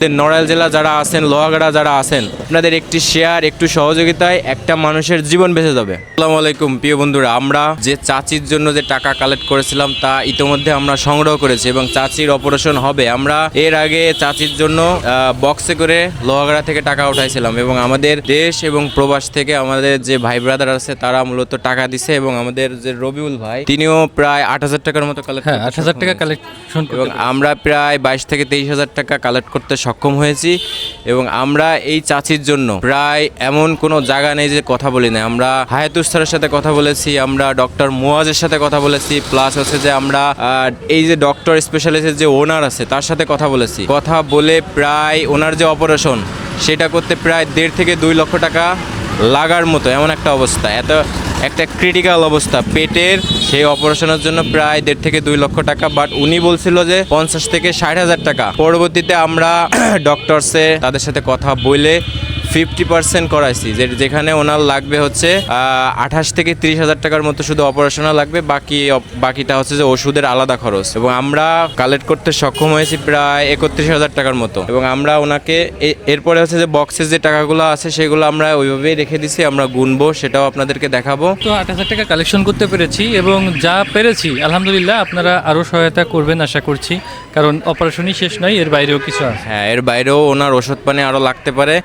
নড়াইল জেলা যারা আছেন লোহাগাড়া যারা আছেন আপনাদের একটি শেয়ার একটু সহযোগিতায় একটা মানুষের জীবন বেঁচে যাবে। আসসালামু আলাইকুম প্রিয় বন্ধুরা আমরা যে চাচির জন্য যে টাকা কালেক্ট করেছিলাম তা ইতোমধ্যে আমরা সংগ্রহ করেছি এবং চাচির অপারেশন হবে। আমরা এর আগে চাচির জন্য বক্সে করে লোহাগাড়া থেকে টাকা উঠাইছিলাম এবং আমাদের দেশ এবং প্রবাস থেকে আমাদের যে ভাই ব্রাদার আছে তারা মূলত টাকা দিছে এবং আমাদের যে রবিউল ভাই তিনিও প্রায় আট হাজার টাকার মতো কালেক্ট হ্যাঁ আট হাজার টাকা কালেকশন এবং আমরা প্রায় বাইশ থেকে তেইশ হাজার টাকা কালেক্ট করতে সক্ষম হয়েছি এবং আমরা এই চাচির জন্য প্রায় এমন কোনো জায়গা নেই যে কথা বলি না আমরা হায়াতুস স্যারের সাথে কথা বলেছি, আমরা ডক্টর মোয়াজের সাথে কথা বলেছি প্লাস হচ্ছে যে আমরা এই যে ডক্টর স্পেশালিস্টের যে ওনার আছে, তার সাথে কথা বলেছি। কথা বলে প্রায় ওনার যে অপারেশন সেটা করতে প্রায় দেড় থেকে দুই লক্ষ টাকা লাগার মতো, এমন একটা অবস্থা। এত, একটা ক্রিটিক্যাল অবস্থা। পেটের সেই অপারেশনের জন্য প্রায় দেড় থেকে দুই লক্ষ টাকা বাট উনি বলছিল যে পঞ্চাশ থেকে ষাট হাজার টাকা। পরবর্তীতে আমরা ডক্টরসে তাদের সাথে কথা বলে ফিফটি পার্সেন্ট করাইছি। যে যেখানে ওনার লাগবে হচ্ছে আঠাশ থেকে তিরিশ হাজার টাকার মতো শুধু অপারেশনাল লাগবে বাকি বাকিটা হচ্ছে যে ওষুধের আলাদা খরচ। এবং আমরা কালেক্ট করতে সক্ষম হয়েছি প্রায় একত্রিশ হাজার টাকার মতো। এবং আমরা ওনাকে এরপরে হচ্ছে যে বক্সের যে টাকাগুলো আছে সেগুলো আমরা ওইভাবেই রেখে দিছি আমরা গুনবো সেটাও আপনাদেরকে দেখাবো। তো আট হাজার টাকা কালেকশন করতে পেরেছি এবং যা পেরেছি আলহামদুলিল্লাহ আপনারা আরও সহায়তা করবেন আশা করছি। কারণ অপারেশনই শেষ নয় এর বাইরেও কিছু আছে। হ্যাঁ এর বাইরেও ওনার ওষুধ পানি আরও লাগতে পারে।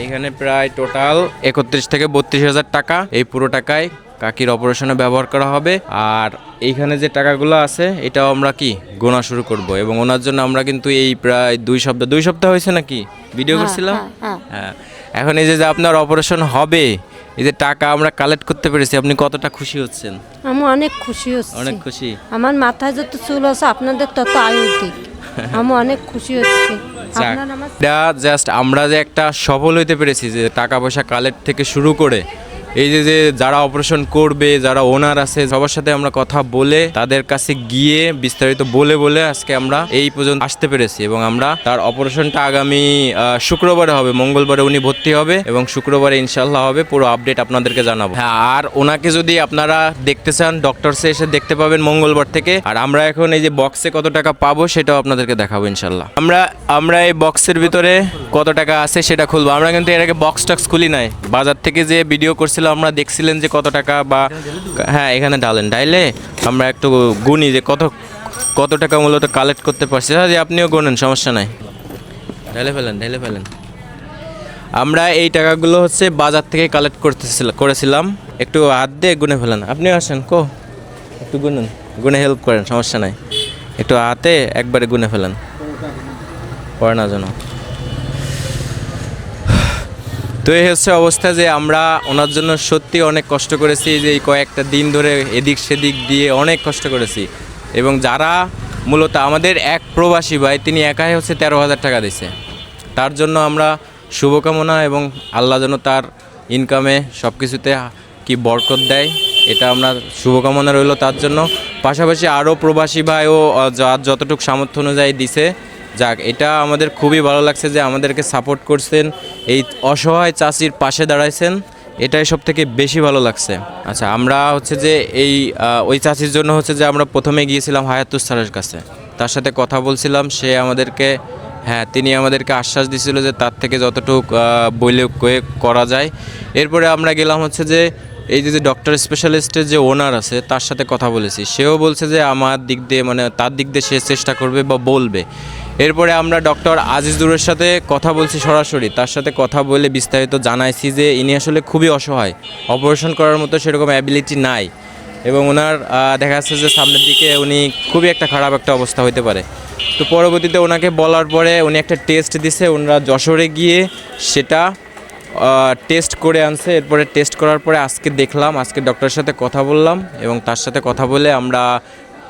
এইখানে প্রায় টোটাল একত্রিশ থেকে বত্রিশ হাজার টাকা। এই পুরো টাকায় কাকির অপারেশনে ব্যবহার করা হবে। আর এইখানে যে টাকাগুলো আছে এটাও আমরা কি? গোনা শুরু করব। এবং ওনার জন্য আমরা কিন্তু এই প্রায় দুই সপ্তাহ দুই সপ্তাহ হয়েছে নাকি? ভিডিও করছিলাম? হ্যাঁ এখন এই যে আপনার অপারেশন হবে এই যে টাকা আমরা কালেক্ট করতে পেরেছি আপনি কতটা খুশি হচ্ছেন? আমি অনেক খুশি হচ্ছি। অনেক খুশি? আমার মাথায় যত চুল আছে আপনাদের তত আয়ু দিক আমি অনেক খুশি হচ্ছি। এটা জাস্ট আমরা যে একটা সফল হইতে পেরেছি যে টাকা পয়সা কালেক্ট থেকে শুরু করে এই যে যে যারা অপারেশন করবে, যারা ওনার আছে, সবার সাথে আমরা কথা বলে তাদের কাছে গিয়ে বিস্তারিত বলে বলে আজকে আমরা এই পর্যন্ত আসতে পেরেছি এবং আমরা তার অপারেশনটা আগামী শুক্রবারে হবে, মঙ্গলবারে উনি ভর্তি হবে এবং শুক্রবারে ইনশাল্লাহ হবে, পুরো আপডেট আপনাদেরকে জানাব। হ্যাঁ আর ওনাকে যদি আপনারা দেখতে চান ডক্টরসে এসে দেখতে পাবেন মঙ্গলবার থেকে। আর আমরা এখন এই যে বক্সে কত টাকা পাবো সেটাও আপনাদেরকে দেখাবো ইনশাল্লাহ আমরা আমরা এই বক্সের ভিতরে কত টাকা আছে সেটা খুলবো। আমরা কিন্তু এর আগে বক্স টক্স খুলি নাই। বাজার থেকে যে ভিডিও করছিলাম, আমরা দেখছিলেন যে কত টাকা বা হ্যাঁ এখানে ডালেন ডাইলে আমরা একটু গুনি যে কত কত টাকা মূলত কালেক্ট করতে পারছি। হ্যাঁ যে আপনিও গুনেন, সমস্যা নাই। ঢেলে ফেলেন ঢেলে ফেলেন। আমরা এই টাকাগুলো হচ্ছে বাজার থেকে কালেক্ট করতেছিল, করেছিলাম। একটু হাত দিয়ে গুনে ফেলেন। আপনিও আসেন, কো? একটু গুনুন। গুনে হেল্প করেন, সমস্যা নাই। একটু হাতে একবারে গুনে ফেলেন। পড়ে না যেন। তো এই হচ্ছে অবস্থা যে আমরা ওনার জন্য সত্যি অনেক কষ্ট করেছি যে এই কয়েকটা দিন ধরে এদিক সেদিক দিয়ে অনেক কষ্ট করেছি। এবং যারা মূলত আমাদের এক প্রবাসী ভাই তিনি একাই হচ্ছে তেরো হাজার টাকা দিছে। তার জন্য আমরা শুভকামনা এবং আল্লাহ যেন তার ইনকামে সব কিছুতে কি বরকত দেয় এটা আমরা শুভকামনা রইল তার জন্য। পাশাপাশি আরও প্রবাসী ভাইও আহ, যার যতটুকু সামর্থ্য অনুযায়ী দিছে যাক, এটা আমাদের খুবই ভালো লাগছে যে আমাদেরকে সাপোর্ট করছেন, এই অসহায় চাষির পাশে দাঁড়াইছেন, এটাই সব থেকে বেশি ভালো লাগছে। আচ্ছা আমরা হচ্ছে যে এই ওই চাষির জন্য হচ্ছে যে আমরা প্রথমে গিয়েছিলাম হায়াতুস স্যারের কাছে। তার সাথে কথা বলছিলাম, সে আমাদেরকে হ্যাঁ তিনি আমাদেরকে আশ্বাস দিছিল যে তার থেকে যতটুক বইলে করা যায়। এরপরে আমরা গেলাম হচ্ছে যে এই যে ডক্টর স্পেশালিস্টের যে ওনার আছে, তার সাথে কথা বলেছি। সেও বলছে যে আমার দিক দিয়ে মানে তার দিক দিয়ে সে চেষ্টা করবে বা বলবে। এরপরে আমরা ডক্টর আজিজুরের সাথে কথা বলছি সরাসরি। তার সাথে কথা বলে বিস্তারিত জানাইছি যে ইনি আসলে খুবই অসহায়। অপারেশন করার মতো সেরকম অ্যাবিলিটি নাই এবং ওনার দেখা যাচ্ছে যে সামনের দিকে উনি খুবই একটা খারাপ একটা অবস্থা হতে পারে। তো পরবর্তীতে ওনাকে বলার পরে উনি একটা টেস্ট দিছে, ওনারা যশোরে গিয়ে সেটা টেস্ট করে আনছে। এরপরে টেস্ট করার পরে আজকে দেখলাম, আজকে ডক্টরের সাথে কথা বললাম এবং তার সাথে কথা বলে আমরা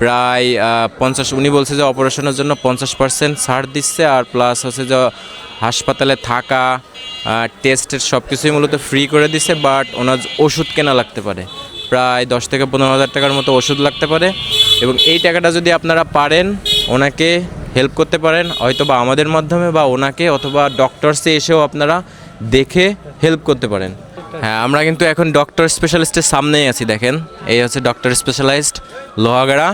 প্রায় পঞ্চাশ, উনি বলছে যে অপারেশনের জন্য পঞ্চাশ পার্সেন্ট ছাড় দিচ্ছে আর প্লাস হচ্ছে যে হাসপাতালে থাকা টেস্টের সব কিছুই মূলত ফ্রি করে দিছে, বাট ওনার ওষুধ কেনা লাগতে পারে। প্রায় দশ থেকে পনেরো হাজার টাকার মতো ওষুধ লাগতে পারে এবং এই টাকাটা যদি আপনারা পারেন, ওনাকে হেল্প করতে পারেন হয়তো বা আমাদের মাধ্যমে বা ওনাকে অথবা ডক্টরসে এসেও আপনারা দেখে হেল্প করতে পারেন। হ্যাঁ আমরা কিন্তু এখন ডক্টর স্পেশালিস্টের সামনেই আছি দেখেন। এই হচ্ছে ডক্টর স্পেশালাইজড লোহাগাড়া।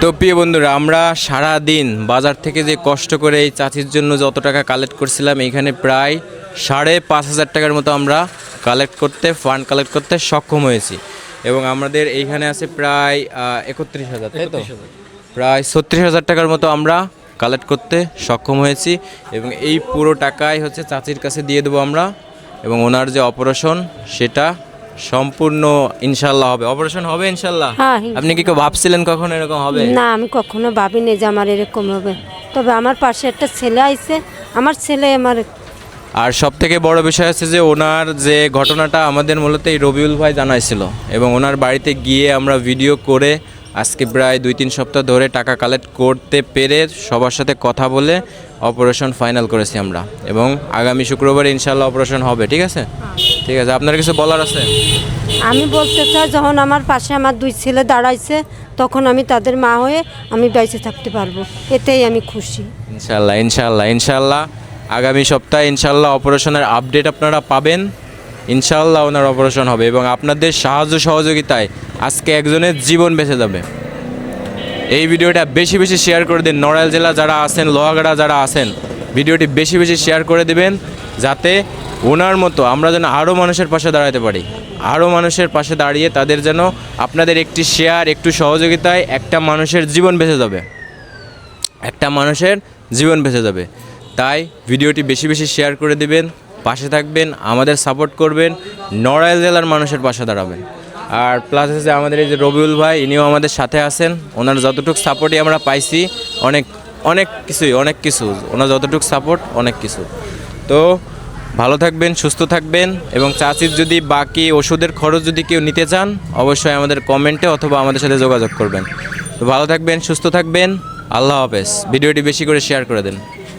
তো প্রিয় বন্ধুরা আমরা সারা দিন বাজার থেকে যে কষ্ট করে এই চাচির জন্য যত টাকা কালেক্ট করছিলাম এইখানে প্রায় সাড়ে পাঁচ হাজার টাকার মতো আমরা কালেক্ট করতে ফান্ড কালেক্ট করতে সক্ষম হয়েছি। এবং আমাদের এইখানে আছে প্রায় একত্রিশ হাজার তাই তো? প্রায় ছত্রিশ হাজার টাকার মতো আমরা কালেক্ট করতে সক্ষম হয়েছি এবং এই পুরো টাকাই হচ্ছে চাচির কাছে দিয়ে দেবো আমরা এবং ওনার যে অপারেশন সেটা সম্পূর্ণ ইনশাল্লাহ হবে। অপারেশন হবে ইনশাল্লাহ? হ্যাঁ, আপনি কি কেউ ভাবছিলেন কখন এরকম হবে? না আমি কখনো ভাবিনি যে আমার এরকম হবে। তবে আমার পাশে একটা ছেলে আইছে আমার ছেলে আমার আর সব থেকে বড় বিষয় হচ্ছে যে ওনার যে ঘটনাটা আমাদের মূলত এই রবিউল ভাই জানাইছিল এবং ওনার বাড়িতে গিয়ে আমরা ভিডিও করে আজকে প্রায় দুই তিন সপ্তাহ ধরে টাকা কালেক্ট করতে পেরে সবার সাথে কথা বলে অপারেশন ফাইনাল করেছি আমরা। এবং আগামী শুক্রবার ইনশাল্লাহ অপারেশন হবে ঠিক আছে? ঠিক আছে আপনার কিছু বলার আছে? আমি বলতে চাই যখন আমার পাশে আমার দুই ছেলে দাঁড়াইছে তখন আমি তাদের মা হয়ে আমি বেঁচে থাকতে পারব। এতেই আমি খুশি। ইনশাল্লাহ ইনশাল্লাহ ইনশাল্লাহ আগামী সপ্তাহে ইনশাল্লাহ অপারেশনের আপডেট আপনারা পাবেন। ইনশাল্লাহ ওনার অপারেশন হবে এবং আপনাদের সাহায্য সহযোগিতায় আজকে একজনের জীবন বেঁচে যাবে। এই ভিডিওটা বেশি বেশি শেয়ার করে দিন। নড়াইল জেলা যারা আছেন, লোহাগাড়া যারা আছেন, ভিডিওটি বেশি বেশি শেয়ার করে দিবেন যাতে ওনার মতো আমরা যেন আরও মানুষের পাশে দাঁড়াতে পারি। আরও মানুষের পাশে দাঁড়িয়ে তাদের যেন আপনাদের একটি শেয়ার একটু সহযোগিতায় একটা মানুষের জীবন বেঁচে যাবে। একটা মানুষের জীবন বেঁচে যাবে। তাই ভিডিওটি বেশি বেশি শেয়ার করে দিবেন। পাশে থাকবেন, আমাদের সাপোর্ট করবেন, নড়াইল জেলার মানুষের পাশে দাঁড়াবেন। আর প্লাস হচ্ছে আমাদের এই যে রবিউল ভাই, ইনিও আমাদের সাথে আছেন। ওনার যতটুকু সাপোর্টই আমরা পাইছি, অনেক অনেক কিছুই, অনেক কিছু। ওনার যতটুকু সাপোর্ট অনেক কিছু। তো ভালো থাকবেন, সুস্থ থাকবেন এবং চাচির যদি বাকি ওষুধের খরচ যদি কেউ নিতে চান, অবশ্যই আমাদের কমেন্টে অথবা আমাদের সাথে যোগাযোগ করবেন। তো ভালো থাকবেন, সুস্থ থাকবেন। আল্লাহ হাফেজ। ভিডিওটি বেশি করে শেয়ার করে দেন।